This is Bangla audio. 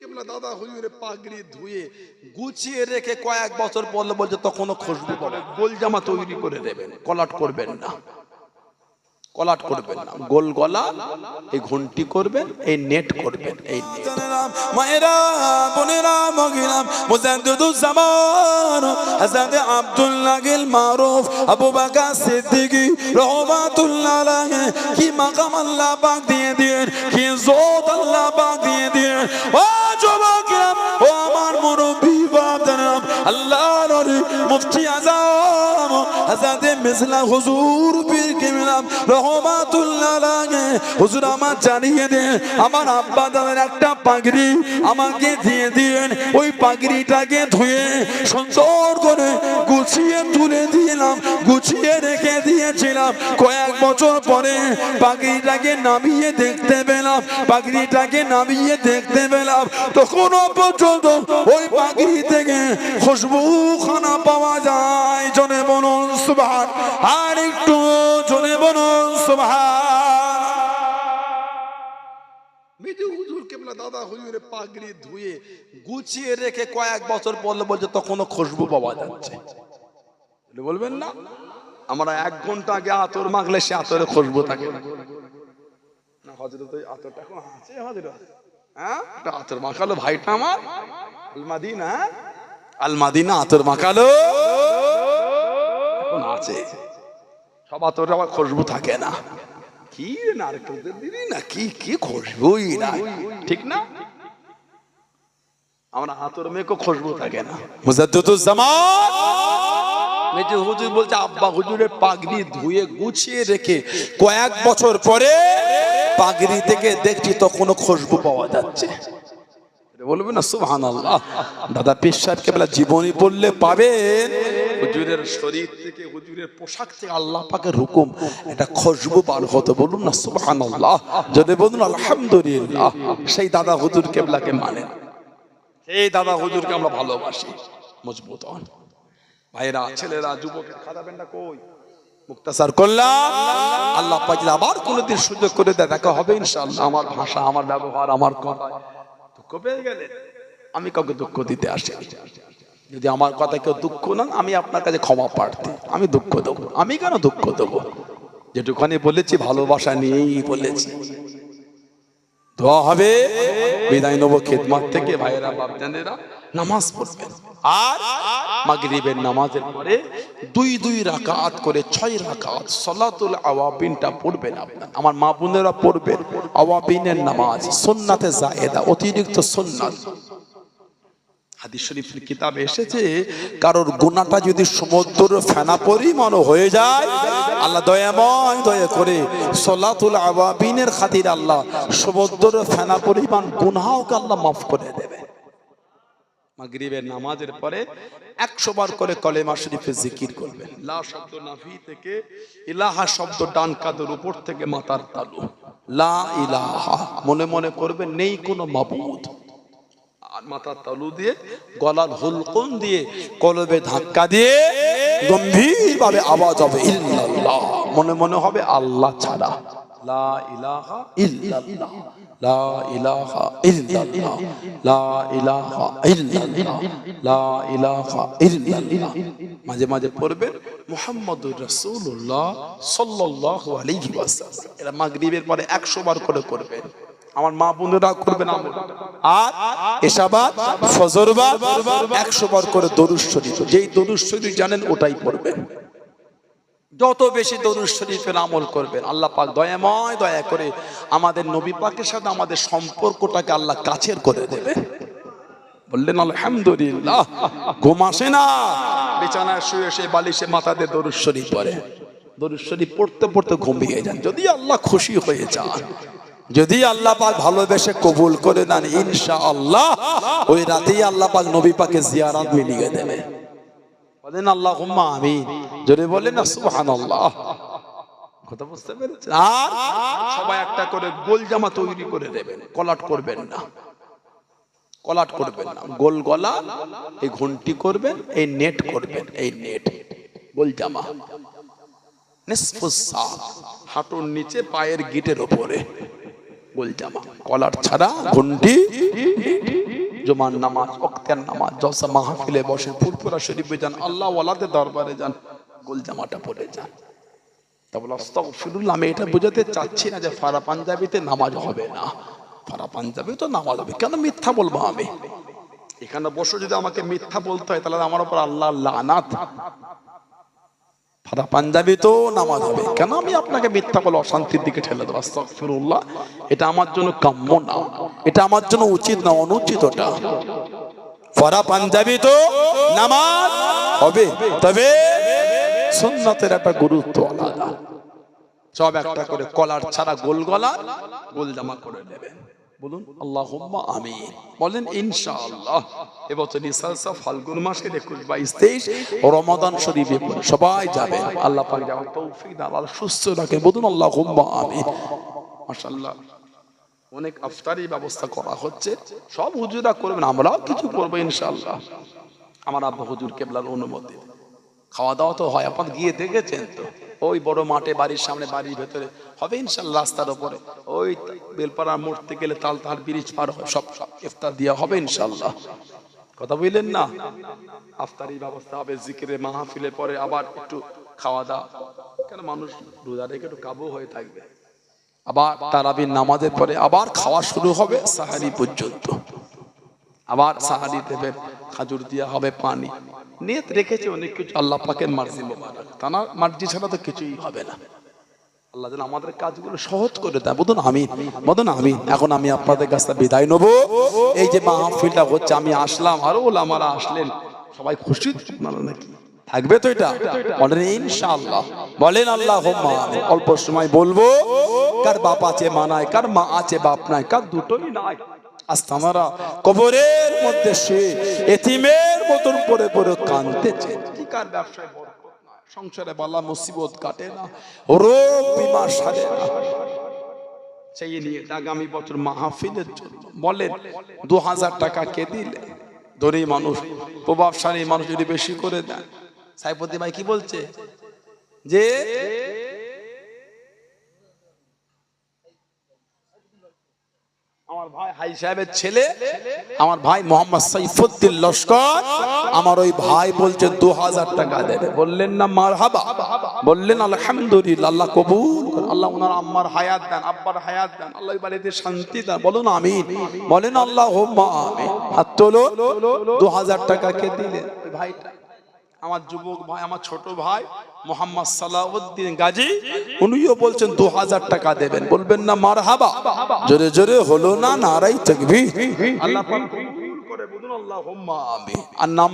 কেবলা দাদা হুজুরে পাগড়ি ধুয়ে গুছিয়ে রেখে কয়েক বছর পরলে বলছে, তখনও খুশবু পাবে গোল জামা তৈরি করে দেবেন, কলাট করবেন না। কলাট করবেন না। গোল গলা, এই ঘন্টি করবেন, এই নেট করবেন, এই মায়েরা বোনেরা মগিরাম মুজাদ্দুজ্জামান হাজরত আব্দুল্লাহ গিল মারুফ, আবু বকর সিদ্দিকী রহমাতুল্লাহ আলাইহি কি মাকাম আল্লাহ পাক দিয়ে দিয়ে কি জোত আল্লাহ পাক দিয়ে দিয়ে ও মুফতি আজম হযরত মিসলা হুজুর পীর কিবলাম, রহমাতুল্লাহ আলাইহি। হুজুর, আমার জানিয়ে দেন, আমার আব্বা দাদার একটা পাগড়ি আমাকে দিয়ে দিয়েন। ওই পাগড়িটাকে ধুয়ে সুন্দর করে গুছিয়ে তুলে দিলাম, গুছিয়ে রেখে দিয়েছিলাম। কয়েক বছর পরে পাগড়িটাকে নামিয়ে দেখতে পেলাম, পাগড়িটাকে নামিয়ে দেখতে পেলাম। তখনও পর্যন্ত ওই পাগড়ি থেকে খুশবু খানা পাওয়া যায় জনে বলুন। বলুন সুবহান মেজে হুজুর কেবলা দাদা হুজুরে পাগড়ি ধুয়ে গুছিয়ে রেখে কয়েক বছর পরলে বলছে তখনও খুশবু পাওয়া যাচ্ছে। বলবেন না, আমরা এক ঘণ্টা আগে আতর মাখলে সে আতরে খুশবু থাকে। না না হজরত আতরটা আছে হজরত হ্যাঁ হ্যাঁ? আলমাদিনা আতর মাখালো। এখন আছে? সব আতরে আবার খুশবু থাকে না। কি নারকেলদের দিদি না কি কি খুশবুই না। ঠিক না? আমরা আতর মেয়েকে খুশবু থাকে না। মুজাদ্দুজ্জামান মেজে হুজুর বলছে আব্বা হুজুরের পাগড়ি ধুয়ে গুছিয়ে রেখে কয়েক বছর পরে পাগড়ি থেকে দেখছি তখনও খুশবু পাওয়া যাচ্ছে। এটা বলবেন না সুবহান আল্লাহ দাদা পীর সাহেবকে বেলা জীবনী পড়লে পাবেন। হুজুরের শরীর থেকে হুজুরের পোশাক থেকে আল্লাহ পাকের হুকুম। এটা খুশবু বার হতো বলুন না সুবহান আল্লাহ যদি বলুন, আলহামদুলিল্লাহ। সেই দাদা হুজুর কেবলাকে মানে সেই দাদা হুজুরকে আমরা ভালোবাসি। মজবুত হন। ভাইরা ছেলেরা, যুবকের খাদাবেন না কই? মুক্তাসার করলাম আল্লাহ পাক আবার কোনোদিন সুযোগ করে দেয়, দেখা হবে ইনশাআল্লাহ। আমার ভাষা, আমার ব্যবহার, আমার কথা। দুঃখ পেয়ে গেলে? আমি কাউকে দুঃখ দিতে আসি যদি আমার কথা কেউ দুঃখ না আমি আপনার কাছে ক্ষমা প্রার্থী। আমি দুঃখ দেবো। আমি কেন দুঃখ দেবো? যেটুখানি বলেছি, ভালোবাসা নিয়েই বলেছি। দোয়া হবে, বিদায় নেব খেদমাত থেকে, ভাইয়েরা, বাপজানেরা, নামাজ পড়বেন। আর মাগরিবের নামাজের পরে দুই দুই রাকাত করে ছয় রাকাত সলাতুল আওয়াবিনটা পড়বেন আপনার। আমার মা বোনেরা পড়বেন। আওয়াবিনের নামাজ, সুন্নাতে জায়েদা, অতিরিক্ত সুন্নাত। হাদিস শরীফের কিতাবে এসেছে কারোর গুণাটা যদি সমুদ্র ফেনা পরিমাণ হয়ে যায় আল্লাহ দয়াময় দয়া করে সলাতুল আবাবিনের খাতির আল্লাহ সমুদ্র ফেনা পরিমাণ গুনাহকে আল্লাহ মাফ করে দেবে। মাগরিবের নামাজের পরে একশো বার করে কলেমা শরীফে জিকির করবেন। লা শব্দ নাভি থেকে ইলাহা শব্দ ডান কাদের উপর থেকে মাতার তালু। লা ইলাহা মনে মনে করবেন নেই কোনো মাবুদ। মাথার তালু দিয়ে, গলার হুলকুন দিয়ে, কলবে ধাক্কা দিয়ে গম্ভীর ভাবে আওয়াজ হবে ইল্লাল্লাহ। মনে মনে হবে আল্লাহ ছাড়া। লা ইলাহা ইল্লাল্লাহ। মাঝে মাঝে পড়বেন, মুহাম্মদুর রাসূলুল্লাহ মাগরিবের পরে 100 বার করে করবেন আমার মা বোনেরা করবে না আর এসাবাদ ফজরবাদ একশো বার করে দরুদ শরীফ। যেই দরুদ শরীফ জানেন ওটাই পড়বেন। যত বেশি দরুদ শরীফের আমল করবেন, আল্লাহ পাক দয়াময় দয়া করে আমাদের নবী পাকের সাথে আমাদের সম্পর্কটাকে আল্লাহ কাছের করে দেবে। বললেন, আলহামদুলিল্লাহ। ঘুম আসে না। বিছানায় শুয়ে শুয়ে বালিশে মাথাতে দরুদ শরীফ পড়ে। দরুদ শরীফ পড়তে পড়তে ঘুমিয়ে যান। যদি আল্লাহ খুশি হয়ে যান। যদি আল্লাহ পাক ভালোবেসে কবুল করে নেন ইনশা আল্লাহ ওই রাতেই আল্লাহ পাক নবী পাকে জিয়ারাত মিলিয়ে দেবে। বলেন আল্লাহ আমিন। যদি বলেন না সুবহানাল্লাহ। কথা বুঝতে পেরেছেন? আর সবাই একটা করে গোল জামা তৈরি করে দেবেন, কলাট করবেন না। কলাট করবেন না। গোল গলা, এই ঘন্টি করবেন, এই নেট করবেন, এই নেট, গোল জামা। নিসফুস হাঁটুর নিচে পায়ের গিটের ওপরে। গোল জামা কলার ছাড়া ঘন্টি জুমার নামাজ অক্তের নামাজ, জলসা মাহফিলে বসে, ফুরফুরা শরীফে যান আল্লাহ ওয়ালাদের দরবারে যান গোল জামাটা পরে যান। তা আমি এটা বোঝাতে চাচ্ছি না যে ফারা পাঞ্জাবিতে নামাজ হবে না। ফারা পাঞ্জাবি তো নামাজ হবে, কেন মিথ্যা বলব আমি? এখানে বসে যদি আমাকে মিথ্যা বলতে হয়, তাহলে আমার উপর আল্লাহ লানাত। ফারা পাঞ্জাবি তো নামাজ হবে। কেন আমি আপনাকে মিথ্যা বলে অশান্তির দিকে ঠেলে দেবো? আস্তাগফিরুল্লাহ, এটা আমার জন্য কাম্য না। এটা আমার জন্য উচিত না, অনুচিত ওটা ফরা পাঞ্জাবি তো নামাজ হবে, তবে সুন্নতের একটা গুরুত্ব আলাদা। সব একটা করে কলার ছাড়া গোল গলা গোল জামা করে নেবেন। বলুন, আল্লাহুম্মা আমিন। বলেন, ইনশাআল্লাহ। এবছর নিসালসা ফাল্গুন মাসের একুশ বাইশ তেইশ রমাদান শরীফে সবাই যাবে। আল্লাহ পাক যাওয়ার তৌফিক দান সুস্থ রাখে। বলুন, আল্লাহুম্মা আমিন। মাশাআল্লাহ। অনেক আফতারি ব্যবস্থা করা হচ্ছে। সব হুজুরা করবেন, আমরাও কিছু করব ইনশাআল্লাহ। আমার আব্বা হুজুর কেবলার অনুমতি খাওয়া দাওয়া তো হয় আপনার গিয়ে দেখেছেন তো? ওই বড় মাঠে বাড়ির সামনে, বাড়ির ভেতরে। হবে ইনশাল্লাহ রাস্তার ওপরে। ওই বেলপাড়া মরতে গেলে তাল তাল ব্রিজ পার হয়, সব সব ইফতার দেওয়া হবে ইনশাল্লাহ। কথা বুঝলেন না? আফতারি ব্যবস্থা হবে, জিকিরে মাহফিলের পরে আবার একটু খাওয়া দাওয়া। কেন মানুষ রোজা রেখে একটু কাবু হয়ে থাকবে? আবার তারাবির নামাজের পরে আবার খাওয়া শুরু হবে সাহারি পর্যন্ত। আবার সাহারি দেবে খাজুর দেওয়া হবে পানি। নিয়ত রেখেছে অনেক কিছু। আল্লাহ পাকের মার্জি মোবারক। মার্জি ছাড়া তো কিছুই হবে না। আল্লাহ যেন আমাদের কাজগুলো সহজ করে দেয়। বলুন আমি বলুন আমি এখন আমি আপনাদের কাছে বিদায় নেব। এই যে মাহফিলটা হচ্ছে, আমি আসলাম। আরও আমার আসলেন। সবাই খুশি? নাকি? থাকবে তো এটা? বলেন, ইনশাআল্লাহ। বলেন আল্লাহ অল্প সময় বলব। কার বাপ আছে, মা নাই, কার মা আছে, বাপ নাই, কার দুটোই নাই। আজ তামারা কবরের মধ্যে সে এতিমের মতন পরে পরে কানতেছে কি কার ব্যবসায় সংসারে বালা মুসিবত কাটে না, রোগ বিমার সারে না। সেই নিয়ে আগামী বছর মাহফিলের জন্য বলেন দু হাজার টাকা কে দিলে? ধনী মানুষ, প্রভাবশালী মানুষ যদি বেশি করে দেন সাইপতি ভাই কি বলছে? যে আমার ভাই হাই সাহেবের ছেলে, আমার ভাই মোহাম্মদ সাইফুদ্দিন লস্কর, আমার ওই ভাই বলছে দু হাজার টাকা দেবে। বললেন, না মার হাবা বললেন, আলহামদুলিল্লাহ, আল্লাহ কবুল আল্লাহ ওনার আম্মার হায়াত দেন, আব্বার হায়াত দেন, আল্লাহ বাড়িতে শান্তি দেন। বলুন, আমিন। বলেন আল্লাহ আমিন। হাত তোলো দু হাজার টাকা কে দিলেন? ভাইটা। আমার যুবক ভাই আমার ছোট ভাই মোহাম্মদ সালাউদ্দিন গাজী উনিও বলছেন দু হাজার টাকা দেবেন। বলবেন না মার হাবা জোরে জোরে হলো না নারাই থাকবি আল্লাহ করে বলুন আল্লাহুম্মা আর নাম